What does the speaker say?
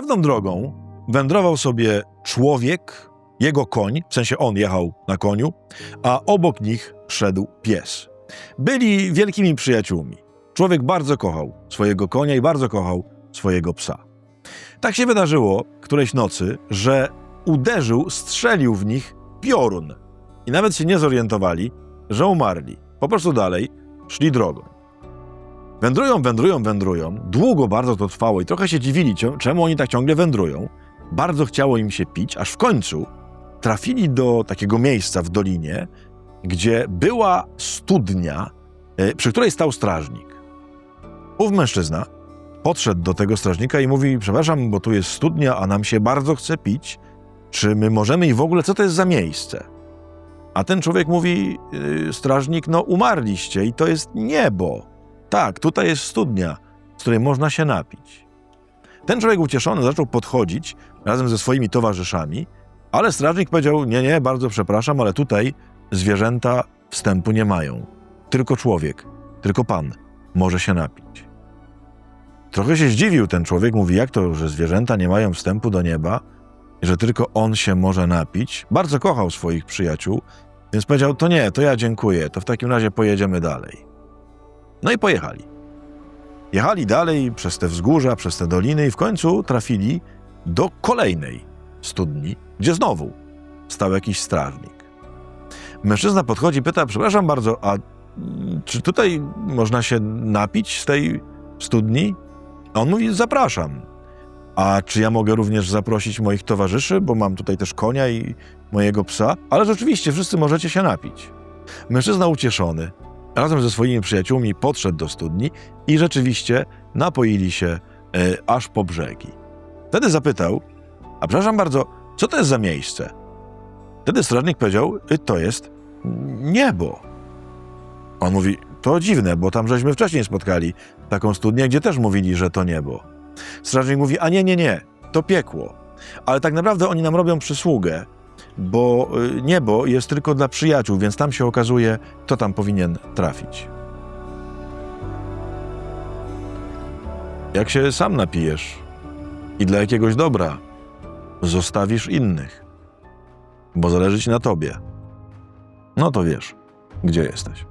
Pewną drogą wędrował sobie człowiek, jego koń, w sensie on jechał na koniu, a obok nich szedł pies. Byli wielkimi przyjaciółmi. Człowiek bardzo kochał swojego konia i bardzo kochał swojego psa. Tak się wydarzyło którejś nocy, że uderzył, strzelił w nich piorun i nawet się nie zorientowali, że umarli. Po prostu dalej szli drogą. Wędrują, wędrują, wędrują. Długo bardzo to trwało i trochę się dziwili, czemu oni tak ciągle wędrują. Bardzo chciało im się pić, aż w końcu trafili do takiego miejsca w dolinie, gdzie była studnia, e, przy której stał strażnik. Ów mężczyzna podszedł do tego strażnika i mówi: Przepraszam, bo tu jest studnia, a nam się bardzo chce pić. Czy my możemy i w ogóle, co to jest za miejsce? A ten człowiek mówi: yy, Strażnik, no umarliście i to jest niebo. Tak, tutaj jest studnia, z której można się napić. Ten człowiek ucieszony zaczął podchodzić razem ze swoimi towarzyszami, ale strażnik powiedział: Nie, nie, bardzo przepraszam, ale tutaj zwierzęta wstępu nie mają. Tylko człowiek, tylko pan może się napić. Trochę się zdziwił ten człowiek, mówi, jak to, że zwierzęta nie mają wstępu do nieba i że tylko on się może napić. Bardzo kochał swoich przyjaciół, więc powiedział, to nie, to ja dziękuję, to w takim razie pojedziemy dalej. No i pojechali. Jechali dalej przez te wzgórza, przez te doliny i w końcu trafili do kolejnej studni, gdzie znowu stał jakiś strażnik. Mężczyzna podchodzi, pyta, przepraszam bardzo, a mm, czy tutaj można się napić z tej studni? A on mówi, zapraszam. A czy ja mogę również zaprosić moich towarzyszy, bo mam tutaj też konia i mojego psa? Ale rzeczywiście, wszyscy możecie się napić. Mężczyzna ucieszony, razem ze swoimi przyjaciółmi podszedł do studni i rzeczywiście napoili się e, aż po brzegi. Wtedy zapytał, a przepraszam bardzo, co to jest za miejsce? Wtedy strażnik powiedział, "Y, to jest niebo. On mówi, to dziwne, bo tam żeśmy wcześniej spotkali taką studnię, gdzie też mówili, że to niebo. Strażnik mówi, a nie, nie, nie, to piekło. Ale tak naprawdę oni nam robią przysługę, bo y, niebo jest tylko dla przyjaciół, więc tam się okazuje, kto tam powinien trafić. Jak się sam napijesz i dla jakiegoś dobra zostawisz innych, bo zależy ci na tobie, no to wiesz, gdzie jesteś.